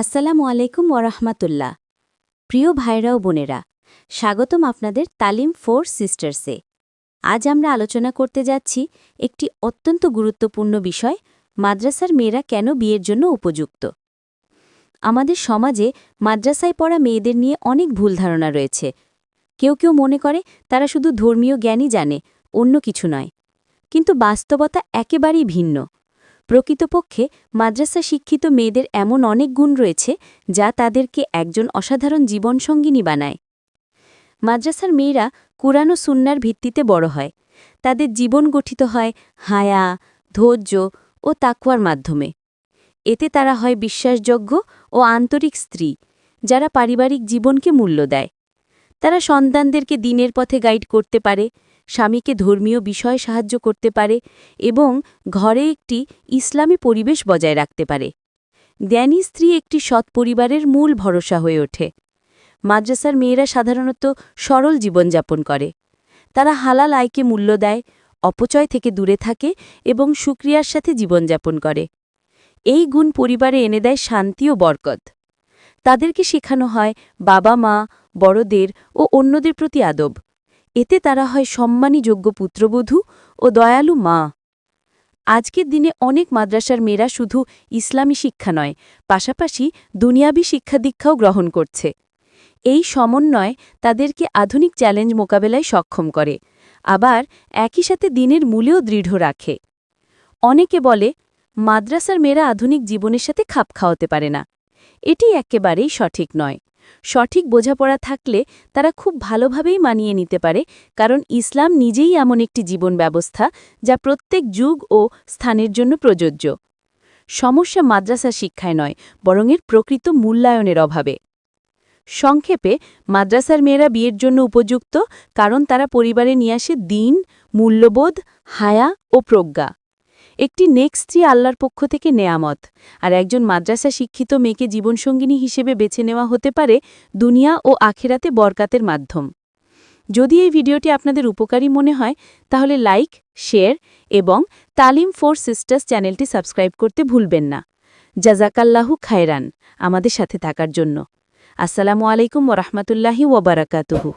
আসসালামু আলাইকুম ওরহমাতুল্লাহ প্রিয় ভাইরা ও বোনেরা, স্বাগতম আপনাদের তালিম ফোর সিস্টার্সে। আজ আমরা আলোচনা করতে যাচ্ছি একটি অত্যন্ত গুরুত্বপূর্ণ বিষয়, মাদ্রাসার মেয়েরা কেন বিয়ের জন্য উপযুক্ত? আমাদের সমাজে মাদ্রাসায় পড়া মেয়েদের নিয়ে অনেক ভুল ধারণা রয়েছে। কেউ কেউ মনে করে তারা শুধু ধর্মীয় জ্ঞানই জানে, অন্য কিছু নয়। কিন্তু বাস্তবতা একেবারেই ভিন্ন। প্রকৃতপক্ষে মাদ্রাসা শিক্ষিত মেয়েদের এমন অনেক গুণ রয়েছে যা তাদেরকে একজন অসাধারণ জীবনসঙ্গিনী বানায়। মাদ্রাসার মেয়েরা কুরআন ও সুন্নার ভিত্তিতে বড় হয়। তাদের জীবন গঠিত হয় হায়া, ধৈর্য ও তাকুয়ার মাধ্যমে। এতে তারা হয় বিশ্বাসযোগ্য ও আন্তরিক স্ত্রী, যারা পারিবারিক জীবনকে মূল্য দেয়। তারা সন্তানদেরকে দিনের পথে গাইড করতে পারে, স্বামীকে ধর্মীয় বিষয়ে সাহায্য করতে পারে এবং ঘরে একটি ইসলামী পরিবেশ বজায় রাখতে পারে। জ্ঞানী স্ত্রী একটি সৎ পরিবারের মূল ভরসা হয়ে ওঠে। মাদ্রাসার মেয়েরা সাধারণত সরল জীবনযাপন করে। তারা হালাল আয়কে মূল্য দেয়, অপচয় থেকে দূরে থাকে এবং সুক্রিয়ার সাথে জীবনযাপন করে। এই গুণ পরিবারে এনে দেয় শান্তি ও বরকত। তাদেরকে শেখানো হয় বাবা মা, বড়দের ও অন্যদের প্রতি আদব। এতে তারা হয় সম্মানীযোগ্য পুত্রবধূ ও দয়ালু মা। আজকের দিনে অনেক মাদ্রাসার মেয়েরা শুধু ইসলামী শিক্ষা নয়, পাশাপাশি দুনিয়াবি শিক্ষা দীক্ষাও গ্রহণ করছে। এই সমন্বয় তাদেরকে আধুনিক চ্যালেঞ্জ মোকাবেলায় সক্ষম করে, আবার একই সাথে দিনের মূলেও দৃঢ় রাখে। অনেকে বলে, মাদ্রাসার মেয়েরা আধুনিক জীবনের সাথে খাপ খাওয়াতে পারে না। এটি একেবারেই সঠিক নয়। সঠিক বোঝাপড়া থাকলে তারা খুব ভালোভাবেই মানিয়ে নিতে পারে, কারণ ইসলাম নিজেই এমন একটি জীবন ব্যবস্থা যা প্রত্যেক যুগ ও স্থানের জন্য প্রযোজ্য। সমস্যা মাদ্রাসা শিক্ষায় নয়, বরং এর প্রকৃত মূল্যায়নের অভাবে। সংক্ষেপে, মাদ্রাসার মেয়েরা বিয়ের জন্য উপযুক্ত, কারণ তারা পরিবারে নিয়ে আসে দিন, মূল্যবোধ, হায়া ও প্রজ্ঞা। একটি নেক স্ত্রী আল্লাহর পক্ষ থেকে নেয়ামত। আর একজন মাদ্রাসা শিক্ষিত মেয়েকে জীবনসঙ্গিনী হিসেবে বেছে নেওয়া হতে পারে দুনিয়া ও আখেরাতে বরকাতের মাধ্যম। যদি এই ভিডিওটি আপনাদের উপকারী মনে হয়, তাহলে লাইক, শেয়ার এবং তালিম ফোর সিস্টার্স চ্যানেলটি সাবস্ক্রাইব করতে ভুলবেন না। জাজাকাল্লাহু খায়রান আমাদের সাথে থাকার জন্য। আসসালামু আলাইকুম ওরহমতুল্লাহি ওবরাকাতুহু